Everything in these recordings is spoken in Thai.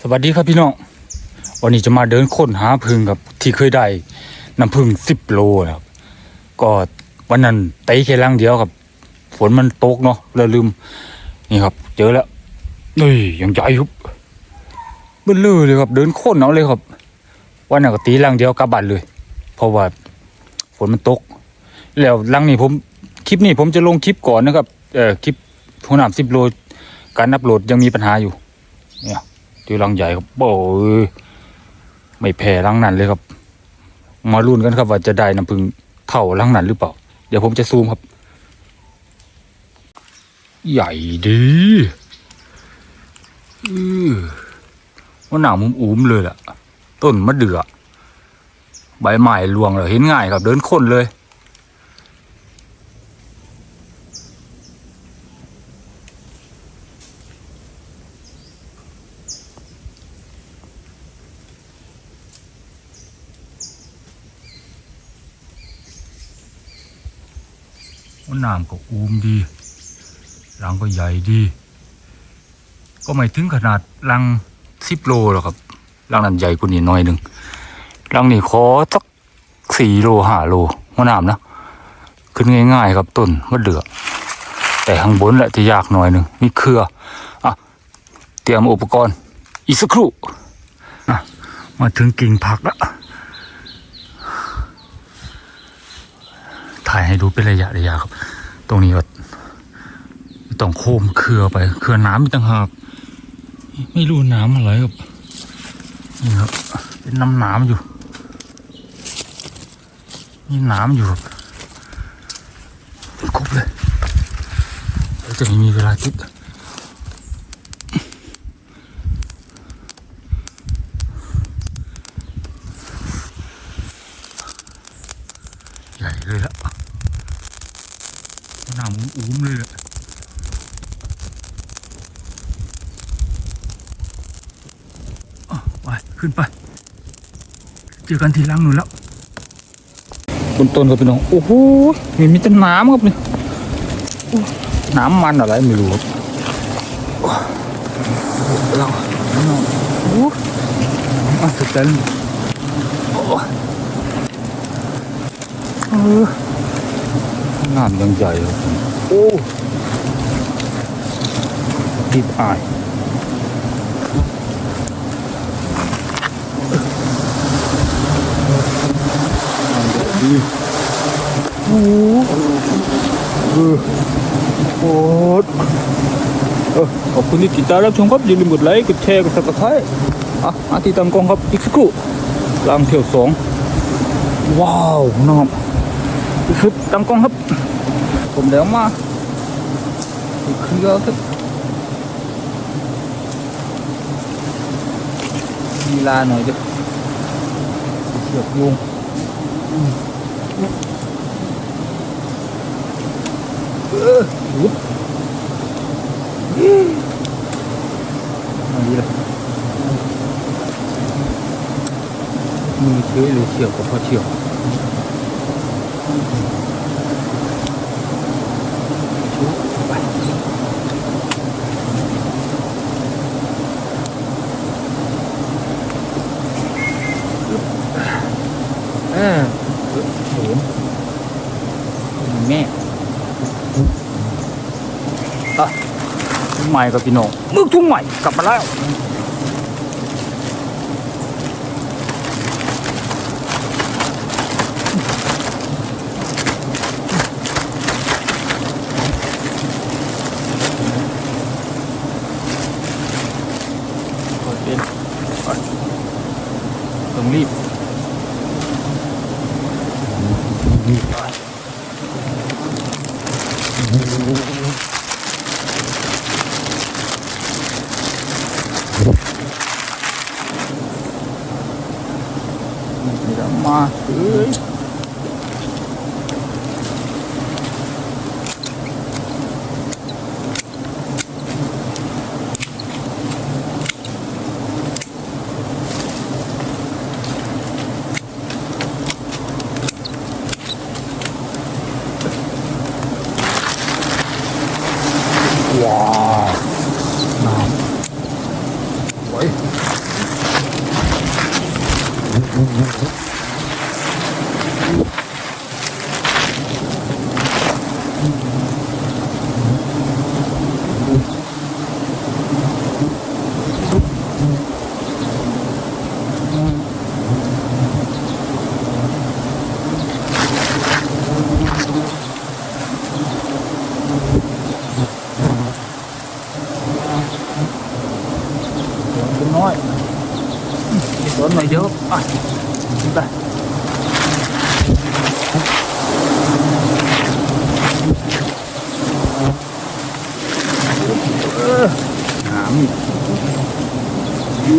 สวัสดีครับพี่น้อง วันนี้จะมาเดินค้นหาพึ่งครับ ที่เคยได้น้ำพึ่งสิบโลครับ ก็วันนั้นไต่แค่ลังเดียวครับ ฝนมันตกเนาะเลยลืม นี่ครับ เจอแล้วนี่ยังใหญ่ครับเบิ่นเลยเลยครับ เดินค้นเอาเลยครับ วันนั้นก็ตีลังเดียวกลับบ้านเลย เพราะว่าฝนมันตก แล้วลังนี้ผมคลิปนี้ผมจะลงคลิปก่อนนะครับ เออคลิปหัวหนามสิบโล การอัพโหลดยังมีปัญหาอยู่ เนี่ยเจอรังใหญ่ครับโอ้ยไม่แพ้รังนั้นเลยครับ มาลุ้นกันครับว่าจะได้น้ำพึ่งเท่ารังนั้นหรือเปล่า เดี๋ยวผมจะซูมครับ ใหญ่ดีอือว่าหนาวมุมอุ้มเลยล่ะ ต้นมะเดื่อใบใหม่รวงเลยเห็นง่ายครับเดินค้นเลย น้ำก็อูมดีรังก็ใหญ่ดี ก็ไม่ถึงขนาดรังสิบโลหรอกครับรังนั้นใหญ่กว่านี้น่อยหนึ่งรังนี้ขอสักสี่โลห้าโลว่าน้ำนะขึ้นง่ายๆครับต้นมะเดือแต่ข้างบนแหละที่ยากหน่อยหนึ่งมีเครืออะเตรียมอุปกรณ์ อีกสักครู่มาถึงกิ่งผักแล้วถ่ายให้ดูเป็นระยะระยะครับ ตรงนี้ก็ต้องโคมเครือไปเครือน้ำมีต่างหากไม่รู้น้ำอะไรครับนี่ครับเป็นน้ำน้ำอยู่นี่น้ำอยู่ครบเลยเดี๋ยวจะไม่มีเวลาคิดใหญ่เลยละน้ำ อุ้มๆเลยละอะไปขึ้นไป เจอกันทีหลังหนูแล้วบนต้นก็เป็นน้อง โอ้โหมีมีแต่น้ำครับเนี่ยโอ้น้ำมันอะไรไม่รู้ครับโอ้เราน้องโอ้มาสุดใจเลยโอ้เออน้ำยังใหญ่ครับผม โอ้รีบอายดีโอ้โหเออโอ้เออขอบคุณที่ติดตามรับชมครับอย่าลืมกดไลค์กดแชร์กดซับสไครต์อะอาติดตามกองครับอีกสักครู่ลางเที่ยวสองว้าวนะครับสุดตามกองครับ ผมเดี๋ยวมาอีกเครือครับมีลาหน่อยเด้อเชือกโยงเออวุบเอาดีเลยมือเชื้อหรือเฉียวกับพอเฉียว ออโหแม่อะใหม่กับพี่น้องมึกทุ่งใหม่กลับมาแล้วเปิดเป็นไปต้องรีบนี่ละมาเอ้ยว้าวน้ำ ยน้อยสวนหน่อยเยอะอะไปเออ หามอี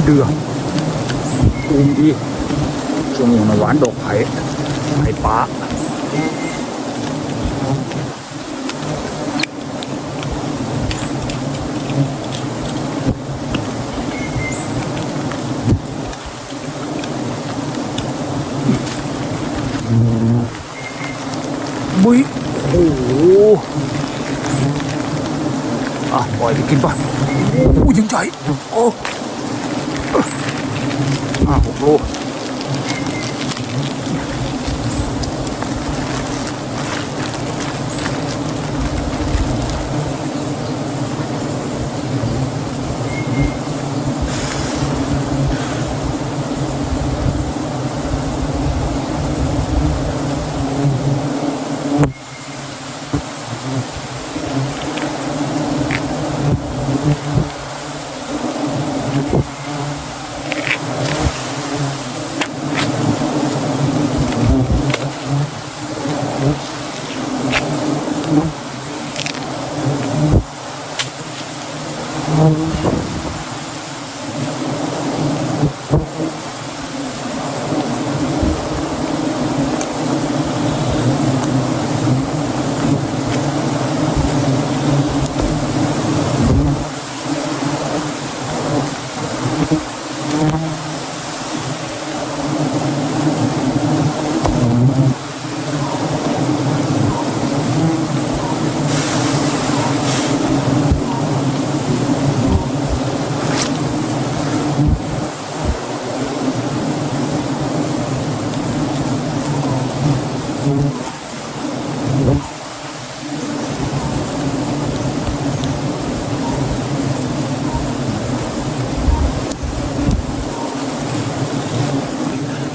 มาเดืออุ้มอีช่วงนี้มันหวานดอกไผ่ไผ่ป้าบุ้ยโอ้โหอะปล่อยไปกินป่ะโอ้ยังใจ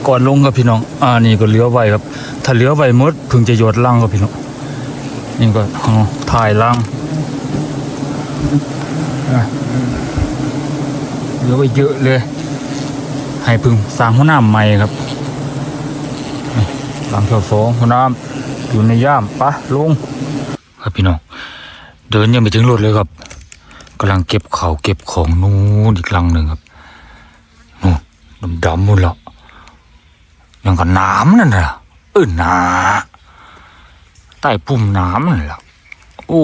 ก่อนลงครับพี่น้อง อ่านี่ก็เลี้ยวไว้ครับ ถ้าเลี้ยวไว้หมดพิ่งจะหยดลังครับพี่น้อง นี่ก็ถ่ายลังอะเลี้ยวไว้เยอะเลย ให้พึ่งสร้างหัวหน้าใหม่ครับนี่หลังแถวสองหัวหน้าอยู่ในย่ามปะลง ครับพี่น้อง เดินยังไม่ถึงรถเลยครับกำลังเก็บเขาเก็บของนู้นอีกลังหนึ่งครับนู่นดำๆนู่นแล้ว ยังกับน้ำนั่นน่ะเออนาใต้พุ่มน้ำนั่นแหละโอ้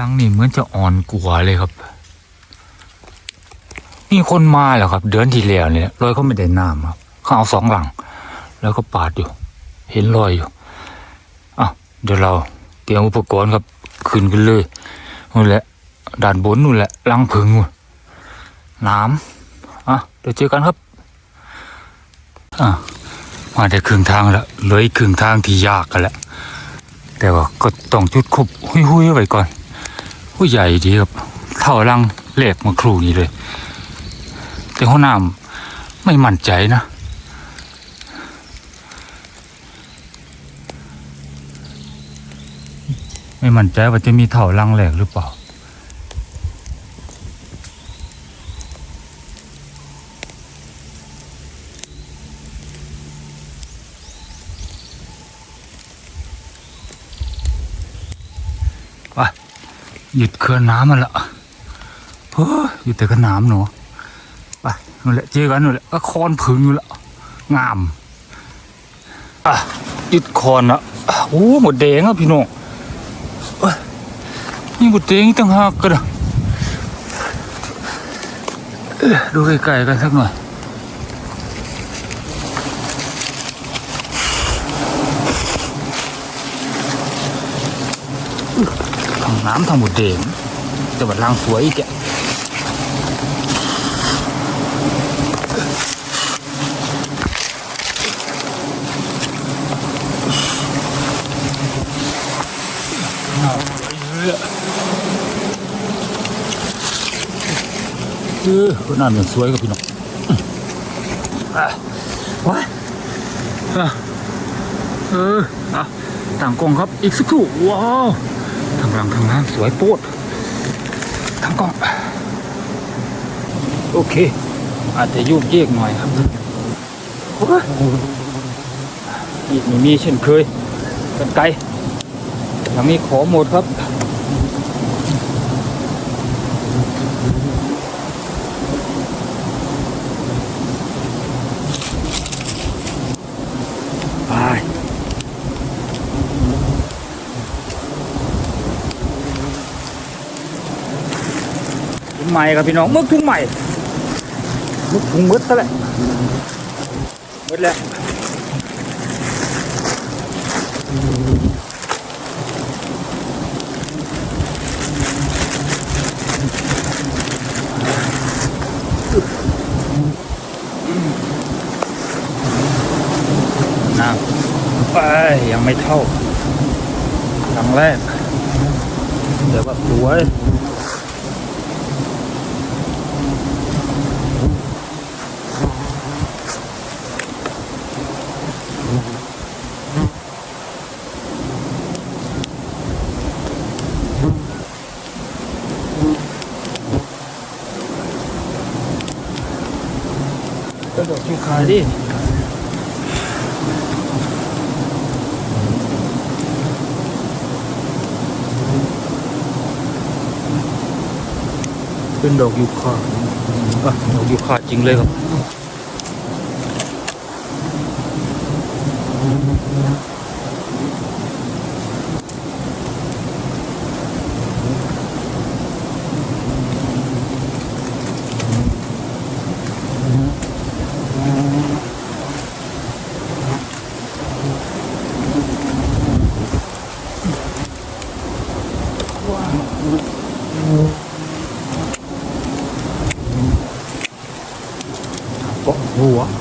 รังนี่เหมือนจะอ่อนกลัวเลยครับ มีคนมาแล้วครับ เดือนที่แล้วเนี่ยรอยเขาไม่ได้น้ำครับเขาเอาสองหลัง แล้วก็ปาดอยู่ เห็นรอยอยู่อะเดี๋ยวเราเตรียมอุปกรณ์ครับขึ้นกันเลยนู่นแหละด่านบนนู่นแหละลังผึ่งนู่นน้ำอะเดี๋ยวเจอกันครับอะมาได้ครึ่งทางแล้วเหลืออีกครึ่งทางที่ยากกันแล้วแต่ว่าก็ต้องจุดคบหุยๆไว้ก่อนผู้ใหญ่ดีครับเท่าลังแหลกมาครูนี่เลย แต่ห้องน้ำไม่มั่นใจนะ ไม่มั่นใจว่าจะมีเท่าลังแหลกหรือเปล่า หยุดเคลื่อนน้ำมันละเฮ้ยหยุดแต่ก็น้ำหนูไป นู่นแหละเจอกันนู่นแหละก็คอนผึ่งอยู่ละงามอะหยุดคอนละโอ้หมดแดงอะพี่น้องนี่หมดแดงตั้งหากกันอะดูไกลๆกันสักหน่อยทางน้ำทางหมดเดงแต่ว่าล่างสวยอีกแก ออน้ำยังสวยกับพี่น้องว้าเอออะต่างกองครับอีกสักครู่ว้าวทางหลังทางน้ำสวยโป๊ดทางกองโอเค อาจจะยุ่งเยกหน่อยครับอีกไม่มีเช่นเคยกันไกลยังมีขอหมดครับ ไป ถุงให ม่ครับพี่น้องมึกถุงใหม่มึกถุงมืดซะแหละมืดแล้วน้ำไปยังไม่เท่าครั้งแรกเดี๋ยวว่าสวย กระโดดยูคายดิเป็นดอกยูคาอะดอกยูคาจริงเลยครับ เก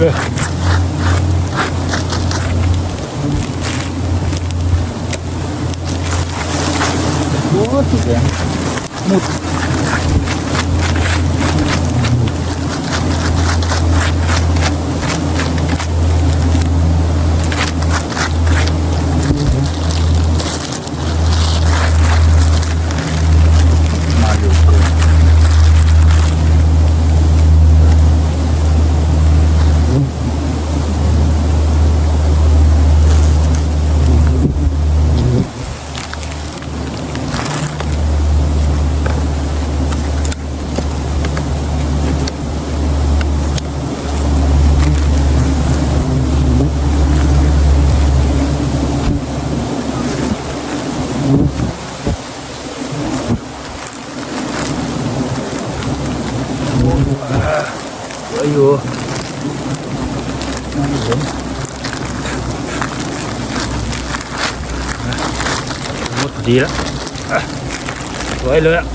ำน้ำเลย โอ้สุดแดงมุด เยอะอยู่ไม่เห็นหม ดีแล้วสวยเลยอะ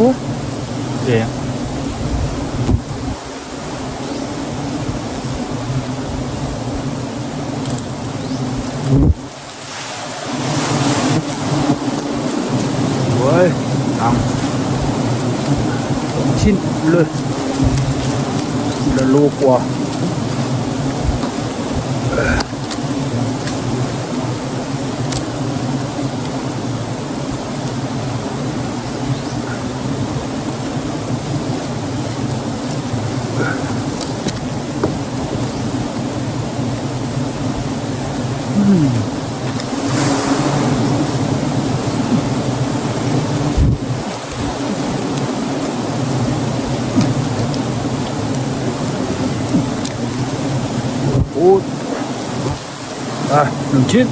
โอ้โหเจ๋งเว้ยทำสองชิ้นเลยแล้วลูกกว่าโอ้อ่ะหนึ่งชิ้น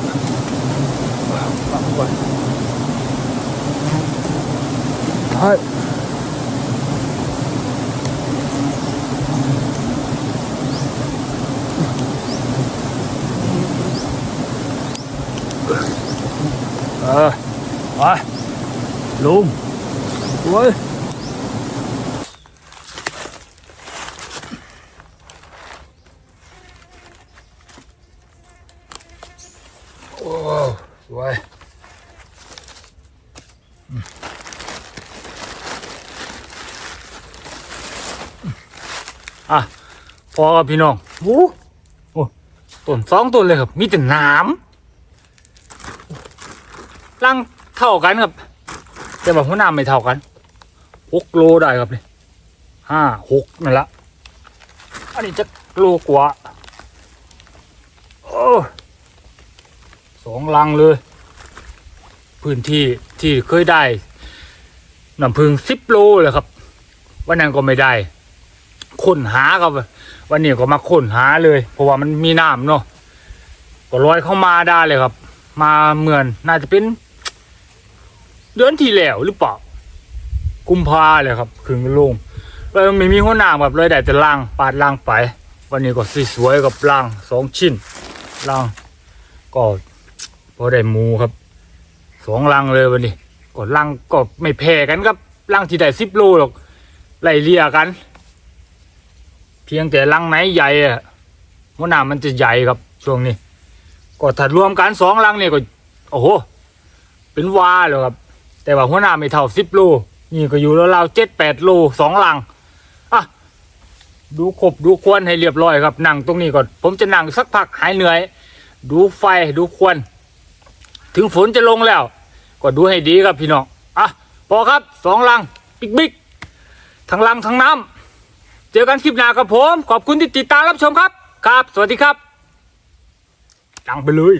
ปักไว้ใช่เออไปลุงเว้ย โอ้สวยอืมอะ พ อครับพี่น้องโอ้โอ้ต้นสองต้นเลยครับ มีแต่น้ำลังเท่ากันครับ แต่ว่าหัวหน้าไม่เท่ากันหกโลได้ครับนี่ห้าหกนั่นละอันนี้จะโลกว่าโอ้สองลังเลย พื้นที่ที่เคยได้น้ำพึ่งสิบโลเลยครับ วันนั้นก็ไม่ได้ ค้นหาครับวันนี้ก็มาค้นหาเลย เพราะว่ามันมีน้ำเนาะก็ลอยเข้ามาได้เลยครับ มาเหมือนน่าจะเป็น เดือนที่แล้วหรือเปล่ากุมภาเลยครับขึงลงแล้วไม่มีหัวหน้าแบบเลยได้แต่ล่างปาดล่างไป วันนี้ก็สวยกับล่างสองชิ้นล่างก็พอได้หมูครับสองลังเลยวันนี้ก็ลังก็ไม่แพ้กันครับลังที่ได้สิบโลหรอกไล่เลี่ยกัน เพียงแต่ลังไหนใหญ่อะหัวหน้ามันจะใหญ่ครับช่วงนี้ ก็ถ้ารวมกันสองลังเนี่ยก็ โอ้โห เป็นวาเลยครับ แต่ว่าหัวหน้าไม่เท่าสิบโลนี่ก็อยู่แล้วราวเจ็ดแปดโลสองลังอะดูครบดูควรให้เรียบร้อยครับนั่งตรงนี้ก่อน ผมจะนั่งสักพักหายเหนื่อย ดูไฟดูควนถึงฝนจะลงแล้ว ก็ดูให้ดีครับพี่น้องอะพอครับสองลัง บิ๊กบิ๊กทั้งลังทั้งน้ำ เจอกันคลิปหน้าครับผม ขอบคุณที่ติดตามรับชมครับ ครับ สวัสดีครับจังไปเลย